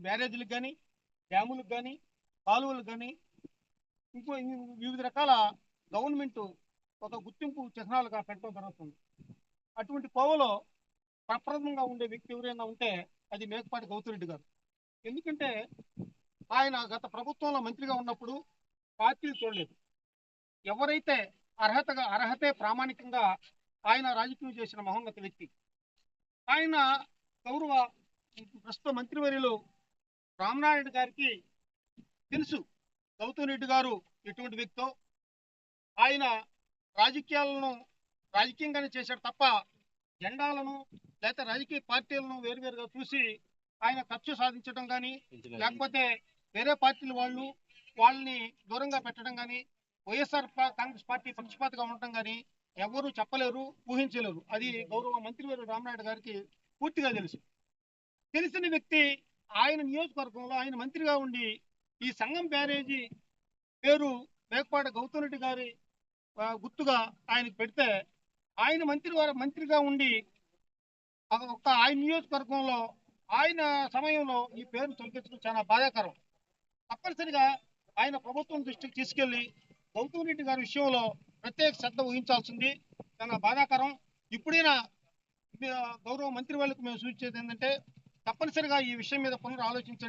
బ్యారేజీలకు కానీ డ్యాములకు కానీ కాలువలకు కానీ ఇంకో వివిధ రకాల గవర్నమెంట్ ఒక గుర్తింపు చిహ్నాలుగా పెట్టడం జరుగుతుంది. అటువంటి కోవలో ప్రప్రథమంగా ఉండే వ్యక్తి ఎవరైనా ఉంటే అది మేకపాటి గౌతిరెడ్డి గారు. ఎందుకంటే ఆయన గత ప్రభుత్వంలో మంత్రిగా ఉన్నప్పుడు పార్టీలు చూడలేదు. ఎవరైతే అర్హతగా అర్హతే ప్రామాణికంగా ఆయన రాజకీయం చేసిన మహోన్నత వ్యక్తి. ఆయన గౌరవ ప్రస్తుత మంత్రివర్యులు రామనారాయణ గారికి తెలుసు. గౌతమ్ రెడ్డి గారు ఎటువంటి వ్యక్తో ఆయన రాజకీయాలను రాజకీయంగానే చేశాడు తప్ప జెండాలను లేకపోతే రాజకీయ పార్టీలను వేరువేరుగా చూసి ఆయన కక్ష సాధించడం కానీ లేకపోతే వేరే పార్టీల వాళ్ళు వాళ్ళని దూరంగా పెట్టడం కానీ వైఎస్ఆర్ కాంగ్రెస్ పార్టీ పక్షపాతగా ఉండటం కానీ ఎవరు చెప్పలేరు ఊహించలేరు. అది గౌరవ మంత్రివారు రామనాయుడు గారికి పూర్తిగా తెలుసు. తెలిసిన వ్యక్తి ఆయన నియోజకవర్గంలో ఆయన మంత్రిగా ఉండి ఈ సంఘం బ్యారేజీ పేరు మేకపాట గౌతమ్ రెడ్డి గారి గుర్తుగా ఆయనకు పెడితే ఆయన మంత్రి మంత్రిగా ఉండి ఒక ఒక్క ఆయన నియోజకవర్గంలో ఆయన సమయంలో ఈ పేరు తొలగించడం చాలా బాధాకరం. తప్పనిసరిగా ఆయన ప్రభుత్వం దృష్టికి తీసుకెళ్ళి గౌతమ్ రెడ్డి గారి విషయంలో ప్రత్యేక శ్రద్ధ వహించాల్సింది. చాలా బాధాకరం. ఇప్పుడైనా గౌరవ మంత్రి వాళ్ళకు మేము సూచించేది ఏంటంటే తప్పనిసరిగా ఈ విషయం మీద పునరాలోచించండి